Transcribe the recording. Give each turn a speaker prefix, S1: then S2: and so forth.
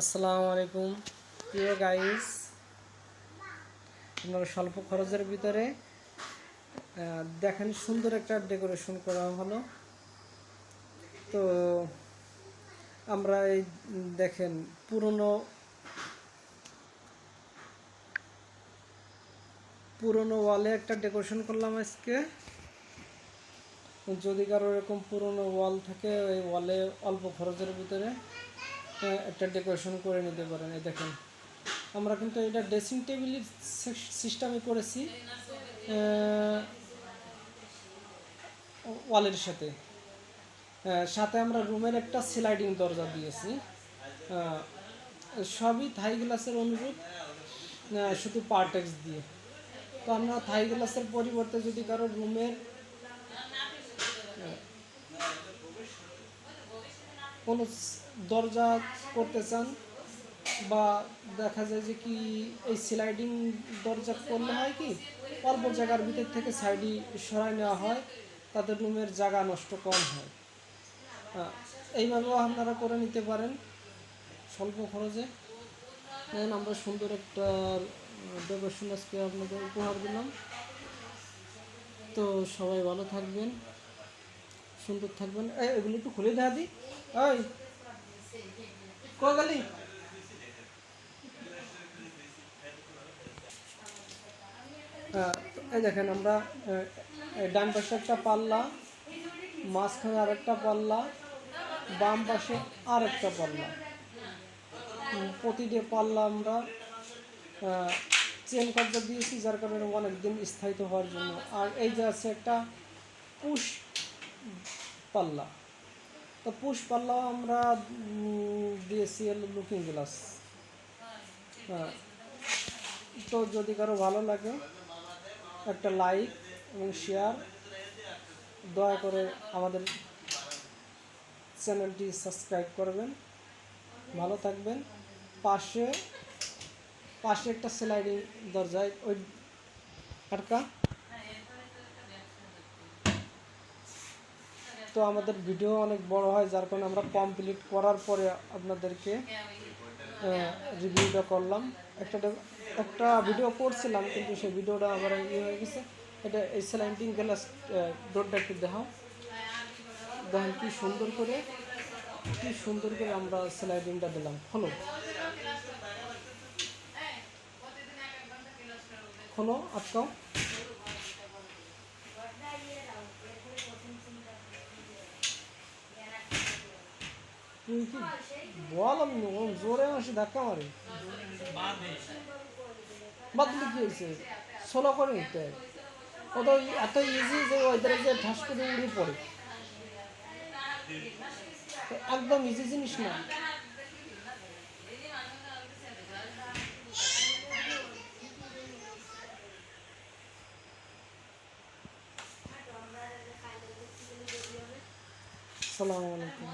S1: আসসালামু আলাইকুম। প্রিয় গাইস আপনারা স্বল্প খরচের ভিতরে দেখেন সুন্দর একটা ডেকোরেশন করা হলো। তো আমরা এই, দেখেন পুরনো পুরনো ওয়ালে একটা ডেকোরেশন করলাম আজকে। যদি কারও এরকম পুরনো ওয়াল থাকে, ওই ওয়ালে অল্প খরচের ভিতরে একটা ডেকোরেশন করে নিতে পারেন, এই দেখেন। আমরা কিন্তু এটা ড্রেসিং টেবিলের সিস্টেমে করেছি ওয়ালের সাথে। সাথে আমরা রুমের একটা স্লাইডিং দরজা দিয়েছি। সবই থাই গ্লাসের অনুরূপ শুধু পার্টেক্স দিয়ে। তো আমরা থাই গ্লাসের পরিবর্তে যদি কারও রুমের কোনো দরজা করতে চান বা দেখা যায় যে কি এই স্লাইডিং দরজা করলে হয় কি অল্প জায়গার ভিতর থেকে সাইডি সরাই নেওয়া হয় তাতে রুমের জায়গা নষ্ট কম হয়। হ্যাঁ, এইভাবেও আপনারা করে নিতে পারেন স্বল্প খরচে। আমরা সুন্দর একটা ডেকোরেশন আজকে আপনাদের উপহার দিলাম। তো সবাই ভালো থাকবেন। সুন্দর থাকবেন এগুলো একটু খুলে দেখা দিই। ওই কোয়ালি এই দেখেন আমরা ডান পাশে একটা পাল্লা, মাঝখানে আরেকটা পাল্লা, বাম পাশে আর একটা পাল্লা প্রতিটি পাল্লা আমরা চেন কবজা দিয়েছি, যার কারণে অনেক দিন স্থায়িত হওয়ার জন্য। আর এই যে আছে একটা পুশ পাল্লা। তো পুশ পাল্লা আমরা দিয়েছি লুকিং গ্লাস হ্যাঁ। তো যদি কারও ভালো লাগে, একটা লাইক এবং শেয়ার দয়া করে আমাদের চ্যানেলটি সাবস্ক্রাইব করবেন। ভালো থাকবেন। পাশে পাশে একটা স্লাইডিং দরজায় ওই আটকা তো আমাদের ভিডিও অনেক বড় হয়, যার কারণে আমরা কমপ্লিট করার পরে আপনাদেরকে রিভিউটা করলাম। একটা একটা ভিডিও করছিলাম, কিন্তু সেই ভিডিওটা আবার ইয়ে হয়ে গেছে। এটা এই স্লাইডিং গ্লাস ডোরটা একটু দেখাও। দেখেন কি সুন্দর করে, কি সুন্দর করে আমরা স্লাইডিংটা দিলাম। হলো? হলো, আটকাও। তুই কি বল আমি জোরে আসে ধাক্কা মারে। বাদ দিলে কি হয়েছে? সোলো করে নিতে হয়। এত ইজি যে ওইদের যে ঠাস করে উড়ে পড়ে। একদম ইজি জিনিস না। সালামু আলাইকুম।